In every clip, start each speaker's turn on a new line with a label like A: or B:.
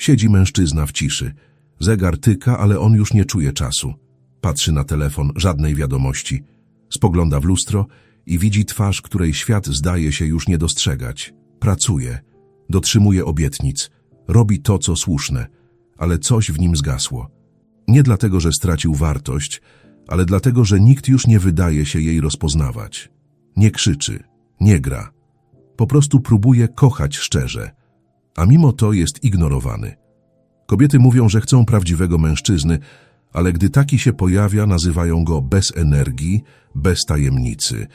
A: Siedzi mężczyzna w ciszy. Zegar tyka, ale on już nie czuje czasu. Patrzy na telefon, żadnej wiadomości. Spogląda w lustro i widzi twarz, której świat zdaje się już nie dostrzegać. Pracuje, dotrzymuje obietnic, robi to, co słuszne, ale coś w nim zgasło. Nie dlatego, że stracił wartość, ale dlatego, że nikt już nie wydaje się jej rozpoznawać. Nie krzyczy, nie gra. Po prostu próbuje kochać szczerze, a mimo to jest ignorowany. Kobiety mówią, że chcą prawdziwego mężczyzny, ale gdy taki się pojawia, nazywają go bez energii, bez tajemnicy.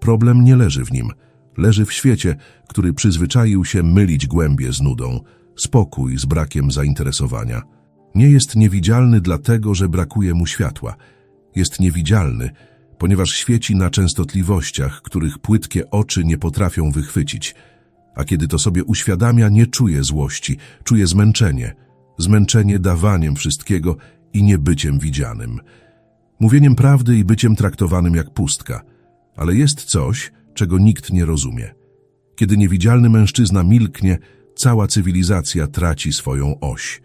A: Problem nie leży w nim, leży w świecie, który przyzwyczaił się mylić głębie z nudą, spokój z brakiem zainteresowania. Nie jest niewidzialny dlatego, że brakuje mu światła. Jest niewidzialny, ponieważ świeci na częstotliwościach, których płytkie oczy nie potrafią wychwycić. A kiedy to sobie uświadamia, nie czuje złości, czuje zmęczenie. Zmęczenie dawaniem wszystkiego i niebyciem widzianym. Mówieniem prawdy i byciem traktowanym jak pustka. Ale jest coś, czego nikt nie rozumie. Kiedy niewidzialny mężczyzna milknie, cała cywilizacja traci swoją oś.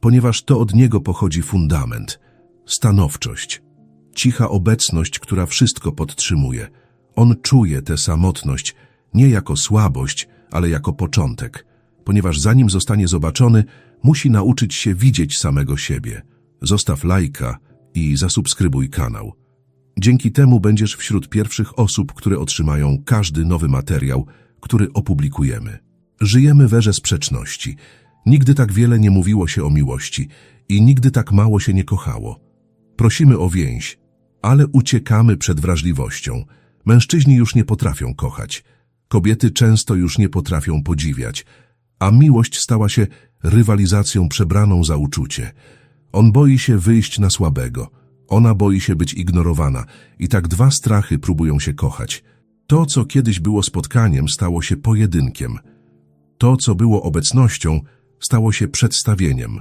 A: Ponieważ to od niego pochodzi fundament, stanowczość, cicha obecność, która wszystko podtrzymuje. On czuje tę samotność nie jako słabość, ale jako początek, ponieważ zanim zostanie zobaczony, musi nauczyć się widzieć samego siebie. Zostaw lajka i zasubskrybuj kanał. Dzięki temu będziesz wśród pierwszych osób, które otrzymają każdy nowy materiał, który opublikujemy. Żyjemy w erze sprzeczności. Nigdy tak wiele nie mówiło się o miłości i nigdy tak mało się nie kochało. Prosimy o więź, ale uciekamy przed wrażliwością. Mężczyźni już nie potrafią kochać. Kobiety często już nie potrafią podziwiać, a miłość stała się rywalizacją przebraną za uczucie. On boi się wyjść na słabego, ona boi się być ignorowana i tak dwa strachy próbują się kochać. To, co kiedyś było spotkaniem, stało się pojedynkiem. To, co było obecnością, stało się przedstawieniem.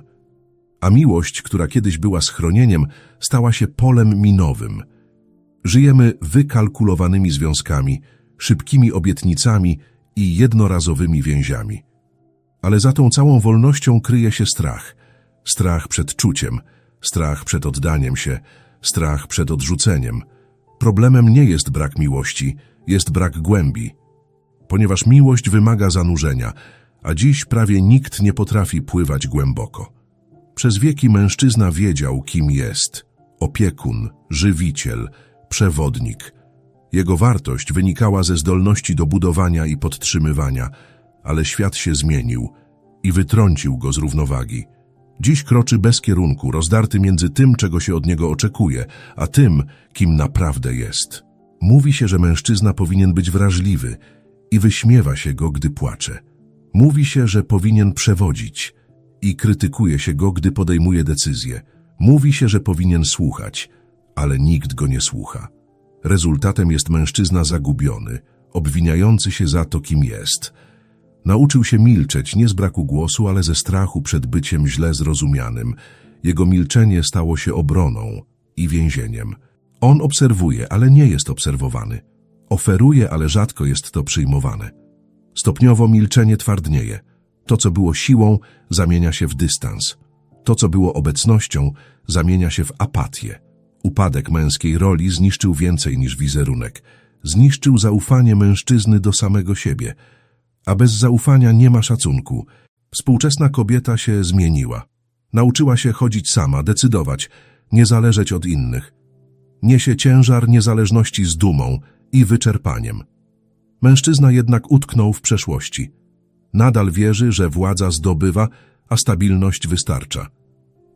A: A miłość, która kiedyś była schronieniem, stała się polem minowym. Żyjemy wykalkulowanymi związkami, szybkimi obietnicami i jednorazowymi więziami. Ale za tą całą wolnością kryje się strach. Strach przed czuciem, strach przed oddaniem się, strach przed odrzuceniem. Problemem nie jest brak miłości, jest brak głębi. Ponieważ miłość wymaga zanurzenia, a dziś prawie nikt nie potrafi pływać głęboko. Przez wieki mężczyzna wiedział, kim jest. Opiekun, żywiciel, przewodnik. Jego wartość wynikała ze zdolności do budowania i podtrzymywania, ale świat się zmienił i wytrącił go z równowagi. Dziś kroczy bez kierunku, rozdarty między tym, czego się od niego oczekuje, a tym, kim naprawdę jest. Mówi się, że mężczyzna powinien być wrażliwy i wyśmiewa się go, gdy płacze. Mówi się, że powinien przewodzić i krytykuje się go, gdy podejmuje decyzje. Mówi się, że powinien słuchać, ale nikt go nie słucha. Rezultatem jest mężczyzna zagubiony, obwiniający się za to, kim jest. Nauczył się milczeć nie z braku głosu, ale ze strachu przed byciem źle zrozumianym. Jego milczenie stało się obroną i więzieniem. On obserwuje, ale nie jest obserwowany. Oferuje, ale rzadko jest to przyjmowane. Stopniowo milczenie twardnieje. To, co było siłą, zamienia się w dystans. To, co było obecnością, zamienia się w apatię. Upadek męskiej roli zniszczył więcej niż wizerunek. Zniszczył zaufanie mężczyzny do samego siebie. A bez zaufania nie ma szacunku. Współczesna kobieta się zmieniła. Nauczyła się chodzić sama, decydować, nie zależeć od innych. Niesie ciężar niezależności z dumą i wyczerpaniem. Mężczyzna jednak utknął w przeszłości. Nadal wierzy, że władza zdobywa, a stabilność wystarcza.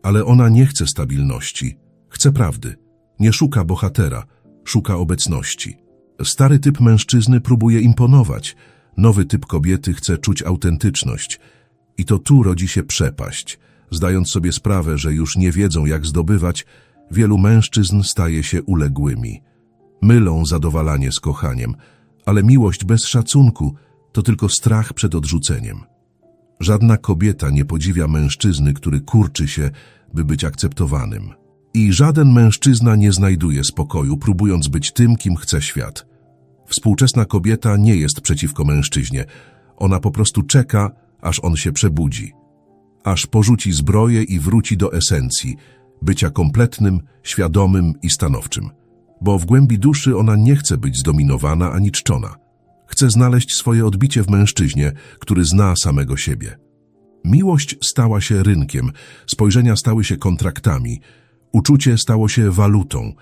A: Ale ona nie chce stabilności. Chce prawdy. Nie szuka bohatera, szuka obecności. Stary typ mężczyzny próbuje imponować, nowy typ kobiety chce czuć autentyczność. I to tu rodzi się przepaść. Zdając sobie sprawę, że już nie wiedzą, jak zdobywać, wielu mężczyzn staje się uległymi. Mylą zadowalanie z kochaniem, ale miłość bez szacunku to tylko strach przed odrzuceniem. Żadna kobieta nie podziwia mężczyzny, który kurczy się, by być akceptowanym. I żaden mężczyzna nie znajduje spokoju, próbując być tym, kim chce świat. Współczesna kobieta nie jest przeciwko mężczyźnie. Ona po prostu czeka, aż on się przebudzi. aż porzuci zbroję i wróci do esencji, bycia kompletnym, świadomym i stanowczym. Bo w głębi duszy ona nie chce być zdominowana ani czczona. Chce znaleźć swoje odbicie w mężczyźnie, który zna samego siebie. Miłość stała się rynkiem, spojrzenia stały się kontraktami, uczucie stało się walutą.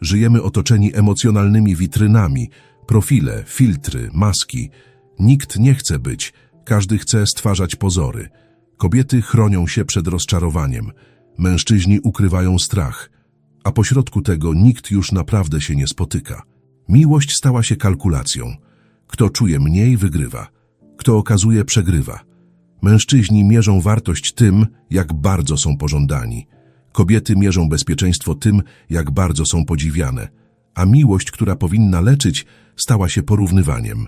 A: Żyjemy otoczeni emocjonalnymi witrynami, profile, filtry, maski. Nikt nie chce być, każdy chce stwarzać pozory. Kobiety chronią się przed rozczarowaniem, mężczyźni ukrywają strach, a pośrodku tego nikt już naprawdę się nie spotyka. Miłość stała się kalkulacją. Kto czuje mniej, wygrywa. Kto okazuje, przegrywa. Mężczyźni mierzą wartość tym, jak bardzo są pożądani. Kobiety mierzą bezpieczeństwo tym, jak bardzo są podziwiane. A miłość, która powinna leczyć, stała się porównywaniem.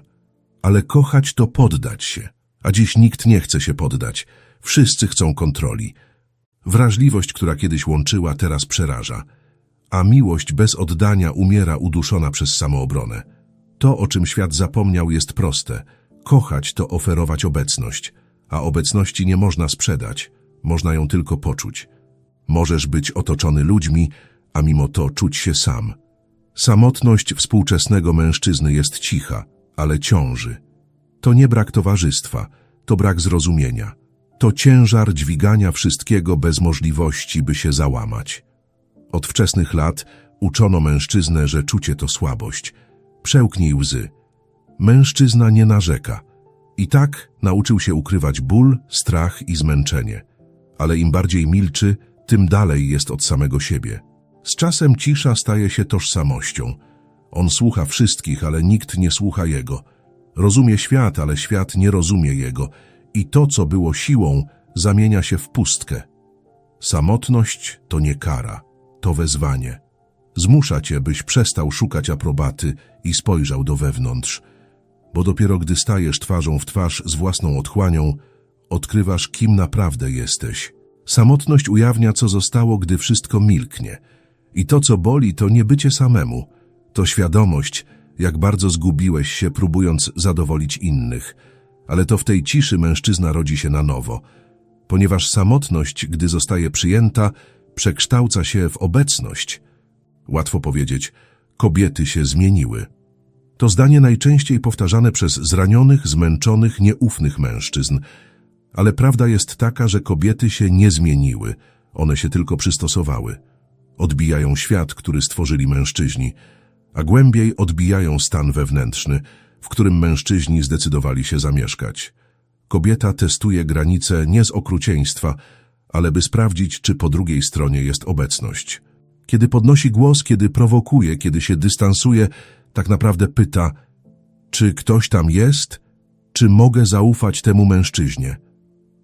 A: Ale kochać to poddać się. A dziś nikt nie chce się poddać. Wszyscy chcą kontroli. Wrażliwość, która kiedyś łączyła, teraz przeraża. A miłość bez oddania umiera uduszona przez samoobronę. To, o czym świat zapomniał, jest proste. Kochać to oferować obecność, a obecności nie można sprzedać, można ją tylko poczuć. Możesz być otoczony ludźmi, a mimo to czuć się sam. Samotność współczesnego mężczyzny jest cicha, ale ciąży. To nie brak towarzystwa, to brak zrozumienia. To ciężar dźwigania wszystkiego bez możliwości, by się załamać. Od wczesnych lat uczono mężczyznę, że czucie to słabość. Przełknij łzy. Mężczyzna nie narzeka. I tak nauczył się ukrywać ból, strach i zmęczenie. Ale im bardziej milczy, tym dalej jest od samego siebie. Z czasem cisza staje się tożsamością. On słucha wszystkich, ale nikt nie słucha jego. Rozumie świat, ale świat nie rozumie jego. I to, co było siłą, zamienia się w pustkę. Samotność to nie kara, to wezwanie. Zmusza cię, byś przestał szukać aprobaty i spojrzał do wewnątrz. Bo dopiero gdy stajesz twarzą w twarz z własną otchłanią, odkrywasz, kim naprawdę jesteś. Samotność ujawnia, co zostało, gdy wszystko milknie. I to, co boli, to nie bycie samemu. To świadomość, jak bardzo zgubiłeś się, próbując zadowolić innych. Ale to w tej ciszy mężczyzna rodzi się na nowo. Ponieważ samotność, gdy zostaje przyjęta, przekształca się w obecność. Łatwo powiedzieć, kobiety się zmieniły. To zdanie najczęściej powtarzane przez zranionych, zmęczonych, nieufnych mężczyzn. Ale prawda jest taka, że kobiety się nie zmieniły, one się tylko przystosowały. Odbijają świat, który stworzyli mężczyźni, a głębiej odbijają stan wewnętrzny, w którym mężczyźni zdecydowali się zamieszkać. Kobieta testuje granice nie z okrucieństwa, ale by sprawdzić, czy po drugiej stronie jest obecność. Kiedy podnosi głos, kiedy prowokuje, kiedy się dystansuje, tak naprawdę pyta, czy ktoś tam jest, czy mogę zaufać temu mężczyźnie.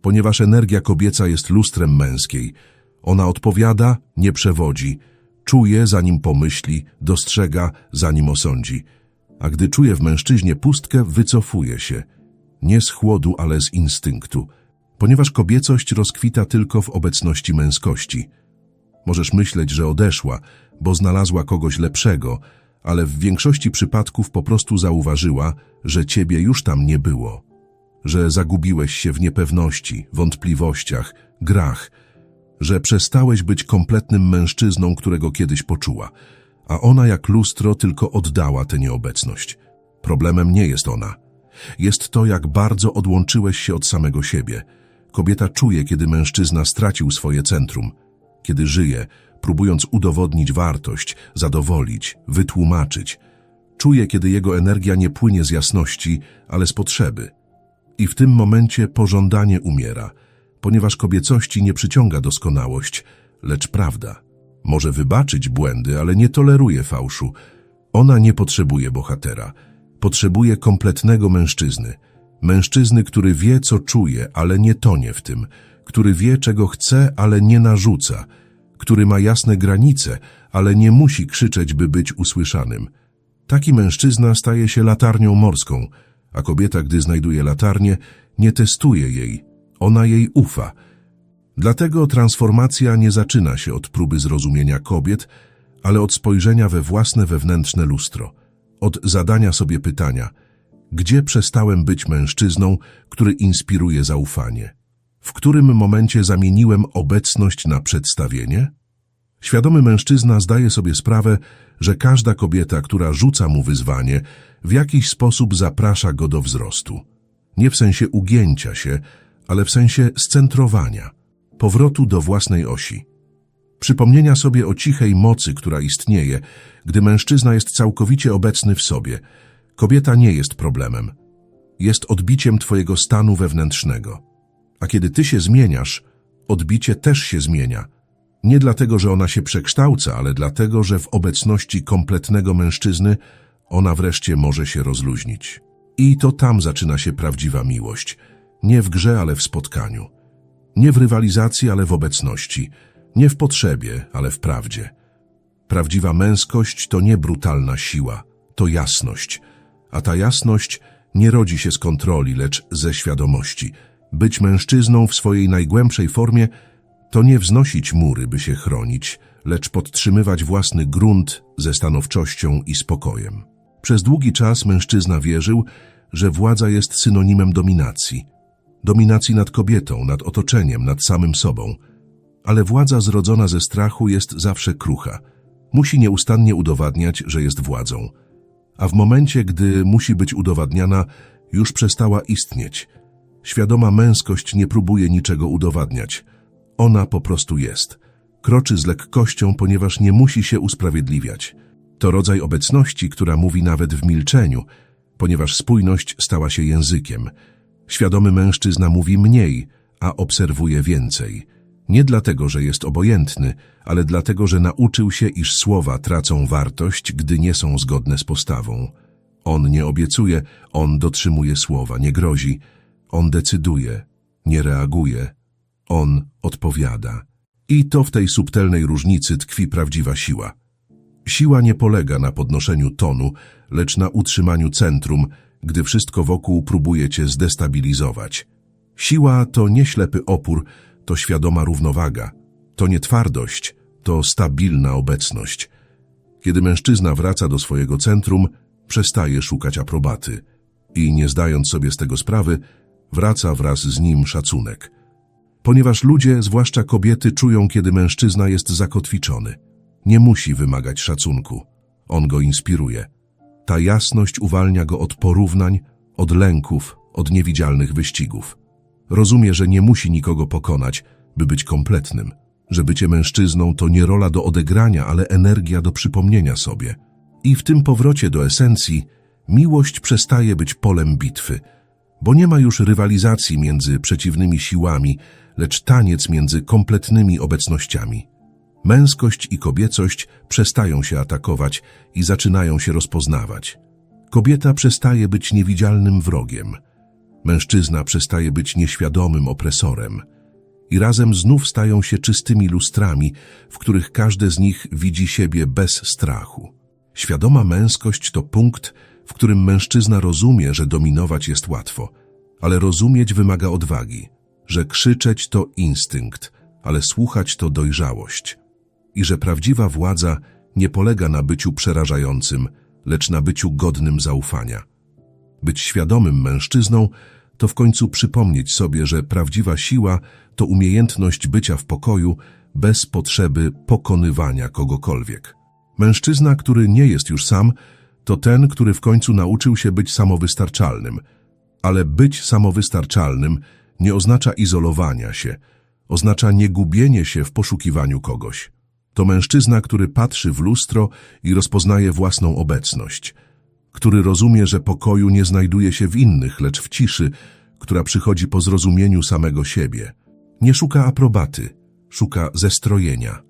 A: Ponieważ energia kobieca jest lustrem męskiej, ona odpowiada, nie przewodzi, czuje zanim pomyśli, dostrzega zanim osądzi. A gdy czuje w mężczyźnie pustkę, wycofuje się. Nie z chłodu, ale z instynktu. Ponieważ kobiecość rozkwita tylko w obecności męskości. Możesz myśleć, że odeszła, bo znalazła kogoś lepszego, ale w większości przypadków po prostu zauważyła, że ciebie już tam nie było. Że zagubiłeś się w niepewności, wątpliwościach, grach, że przestałeś być kompletnym mężczyzną, którego kiedyś poczuła, a ona jak lustro tylko oddała tę nieobecność. Problemem nie jest ona. Jest to, jak bardzo odłączyłeś się od samego siebie. Kobieta czuje, kiedy mężczyzna stracił swoje centrum, kiedy żyje, próbując udowodnić wartość, zadowolić, wytłumaczyć. Czuje, kiedy jego energia nie płynie z jasności, ale z potrzeby. I w tym momencie pożądanie umiera, ponieważ kobiecości nie przyciąga doskonałość, lecz prawda. Może wybaczyć błędy, ale nie toleruje fałszu. Ona nie potrzebuje bohatera. Potrzebuje kompletnego mężczyzny. Mężczyzny, który wie, co czuje, ale nie tonie w tym. Który wie, czego chce, ale nie narzuca. Który ma jasne granice, ale nie musi krzyczeć, by być usłyszanym. Taki mężczyzna staje się latarnią morską, a kobieta, gdy znajduje latarnię, nie testuje jej. Ona jej ufa. Dlatego transformacja nie zaczyna się od próby zrozumienia kobiet, ale od spojrzenia we własne wewnętrzne lustro, od zadania sobie pytania, gdzie przestałem być mężczyzną, który inspiruje zaufanie. W którym momencie zamieniłem obecność na przedstawienie? Świadomy mężczyzna zdaje sobie sprawę, że każda kobieta, która rzuca mu wyzwanie, w jakiś sposób zaprasza go do wzrostu. Nie w sensie ugięcia się, ale w sensie scentrowania, powrotu do własnej osi. Przypomnienia sobie o cichej mocy, która istnieje, gdy mężczyzna jest całkowicie obecny w sobie. Kobieta nie jest problemem. Jest odbiciem twojego stanu wewnętrznego. A kiedy ty się zmieniasz, odbicie też się zmienia. Nie dlatego, że ona się przekształca, ale dlatego, że w obecności kompletnego mężczyzny ona wreszcie może się rozluźnić. I to tam zaczyna się prawdziwa miłość. Nie w grze, ale w spotkaniu. Nie w rywalizacji, ale w obecności. Nie w potrzebie, ale w prawdzie. Prawdziwa męskość to nie brutalna siła, to jasność. A ta jasność nie rodzi się z kontroli, lecz ze świadomości. Być mężczyzną w swojej najgłębszej formie to nie wznosić mury, by się chronić, lecz podtrzymywać własny grunt ze stanowczością i spokojem. Przez długi czas mężczyzna wierzył, że władza jest synonimem dominacji. Dominacji nad kobietą, nad otoczeniem, nad samym sobą. Ale władza zrodzona ze strachu jest zawsze krucha. Musi nieustannie udowadniać, że jest władzą. A w momencie, gdy musi być udowadniana, już przestała istnieć. Świadoma męskość nie próbuje niczego udowadniać. Ona po prostu jest. Kroczy z lekkością, ponieważ nie musi się usprawiedliwiać. To rodzaj obecności, która mówi nawet w milczeniu, ponieważ spójność stała się językiem. Świadomy mężczyzna mówi mniej, a obserwuje więcej. Nie dlatego, że jest obojętny, ale dlatego, że nauczył się, iż słowa tracą wartość, gdy nie są zgodne z postawą. On nie obiecuje, on dotrzymuje słowa, nie grozi. On decyduje, nie reaguje. On odpowiada. I to w tej subtelnej różnicy tkwi prawdziwa siła. Siła nie polega na podnoszeniu tonu, lecz na utrzymaniu centrum, gdy wszystko wokół próbuje cię zdestabilizować. Siła to nie ślepy opór, to świadoma równowaga. To nie twardość, to stabilna obecność. Kiedy mężczyzna wraca do swojego centrum, przestaje szukać aprobaty i, nie zdając sobie z tego sprawy, wraca wraz z nim szacunek. Ponieważ ludzie, zwłaszcza kobiety, czują, kiedy mężczyzna jest zakotwiczony. Nie musi wymagać szacunku. On go inspiruje. Ta jasność uwalnia go od porównań, od lęków, od niewidzialnych wyścigów. Rozumie, że nie musi nikogo pokonać, by być kompletnym. Że bycie mężczyzną to nie rola do odegrania, ale energia do przypomnienia sobie. I w tym powrocie do esencji miłość przestaje być polem bitwy, bo nie ma już rywalizacji między przeciwnymi siłami, lecz taniec między kompletnymi obecnościami. Męskość i kobiecość przestają się atakować i zaczynają się rozpoznawać. Kobieta przestaje być niewidzialnym wrogiem. Mężczyzna przestaje być nieświadomym opresorem. I razem znów stają się czystymi lustrami, w których każde z nich widzi siebie bez strachu. Świadoma męskość to punkt, w którym mężczyzna rozumie, że dominować jest łatwo, ale rozumieć wymaga odwagi, że krzyczeć to instynkt, ale słuchać to dojrzałość i że prawdziwa władza nie polega na byciu przerażającym, lecz na byciu godnym zaufania. Być świadomym mężczyzną to w końcu przypomnieć sobie, że prawdziwa siła to umiejętność bycia w pokoju bez potrzeby pokonywania kogokolwiek. Mężczyzna, który nie jest już sam, to ten, który w końcu nauczył się być samowystarczalnym. Ale być samowystarczalnym nie oznacza izolowania się, oznacza niegubienie się w poszukiwaniu kogoś. To mężczyzna, który patrzy w lustro i rozpoznaje własną obecność, który rozumie, że pokoju nie znajduje się w innych, lecz w ciszy, która przychodzi po zrozumieniu samego siebie. Nie szuka aprobaty, szuka zestrojenia,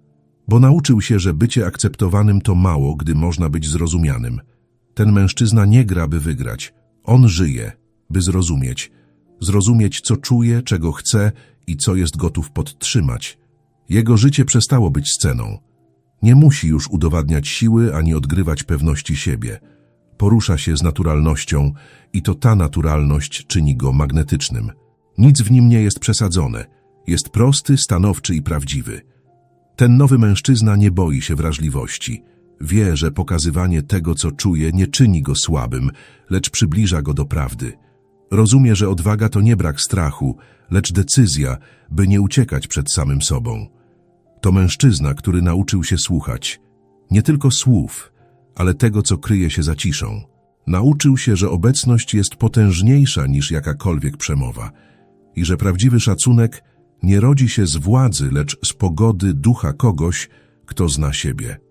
A: bo nauczył się, że bycie akceptowanym to mało, gdy można być zrozumianym. Ten mężczyzna nie gra, by wygrać. On żyje, by zrozumieć. Zrozumieć, co czuje, czego chce i co jest gotów podtrzymać. Jego życie przestało być sceną. Nie musi już udowadniać siły ani odgrywać pewności siebie. Porusza się z naturalnością i to ta naturalność czyni go magnetycznym. Nic w nim nie jest przesadzone. Jest prosty, stanowczy i prawdziwy. Ten nowy mężczyzna nie boi się wrażliwości. Wie, że pokazywanie tego, co czuje, nie czyni go słabym, lecz przybliża go do prawdy. Rozumie, że odwaga to nie brak strachu, lecz decyzja, by nie uciekać przed samym sobą. To mężczyzna, który nauczył się słuchać, nie tylko słów, ale tego, co kryje się za ciszą. Nauczył się, że obecność jest potężniejsza niż jakakolwiek przemowa i że prawdziwy szacunek nie rodzi się z władzy, lecz z pogody ducha kogoś, kto zna siebie.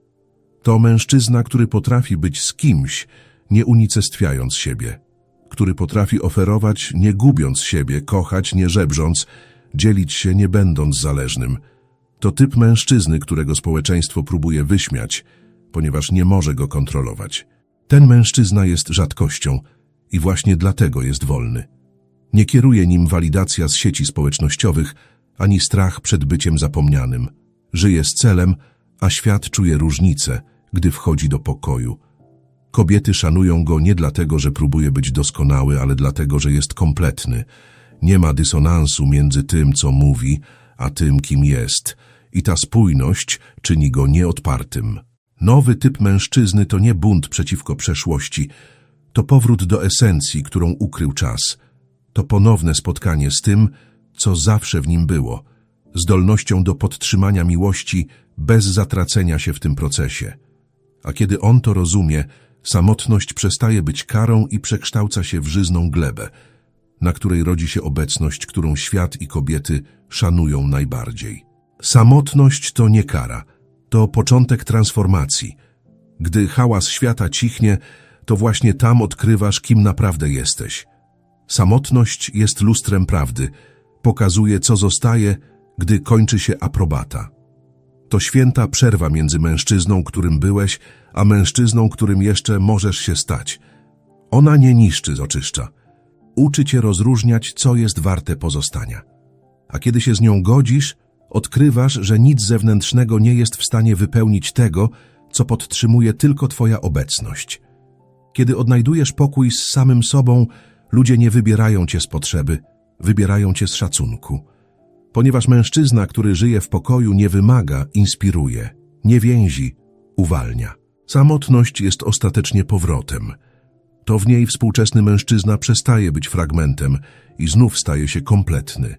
A: To mężczyzna, który potrafi być z kimś, nie unicestwiając siebie, który potrafi oferować, nie gubiąc siebie, kochać, nie żebrząc, dzielić się, nie będąc zależnym. To typ mężczyzny, którego społeczeństwo próbuje wyśmiać, ponieważ nie może go kontrolować. Ten mężczyzna jest rzadkością i właśnie dlatego jest wolny. Nie kieruje nim walidacja z sieci społecznościowych, ani strach przed byciem zapomnianym. Żyje z celem, a świat czuje różnicę, gdy wchodzi do pokoju. Kobiety szanują go nie dlatego, że próbuje być doskonały, ale dlatego, że jest kompletny. Nie ma dysonansu między tym, co mówi, a tym, kim jest. I ta spójność czyni go nieodpartym. Nowy typ mężczyzny to nie bunt przeciwko przeszłości, to powrót do esencji, którą ukrył czas. To ponowne spotkanie z tym, co zawsze w nim było, zdolnością do podtrzymania miłości bez zatracenia się w tym procesie. A kiedy on to rozumie, samotność przestaje być karą i przekształca się w żyzną glebę, na której rodzi się obecność, którą świat i kobiety szanują najbardziej. Samotność to nie kara, to początek transformacji. Gdy hałas świata cichnie, to właśnie tam odkrywasz, kim naprawdę jesteś. Samotność jest lustrem prawdy, pokazuje, co zostaje, gdy kończy się aprobata. To święta przerwa między mężczyzną, którym byłeś, a mężczyzną, którym jeszcze możesz się stać. Ona nie niszczy z oczyszcza. Uczy cię rozróżniać, co jest warte pozostania. A kiedy się z nią godzisz, odkrywasz, że nic zewnętrznego nie jest w stanie wypełnić tego, co podtrzymuje tylko twoja obecność. Kiedy odnajdujesz pokój z samym sobą, ludzie nie wybierają cię z potrzeby, wybierają cię z szacunku. Ponieważ mężczyzna, który żyje w pokoju, nie wymaga, inspiruje, nie więzi, uwalnia. Samotność jest ostatecznie powrotem. To w niej współczesny mężczyzna przestaje być fragmentem i znów staje się kompletny.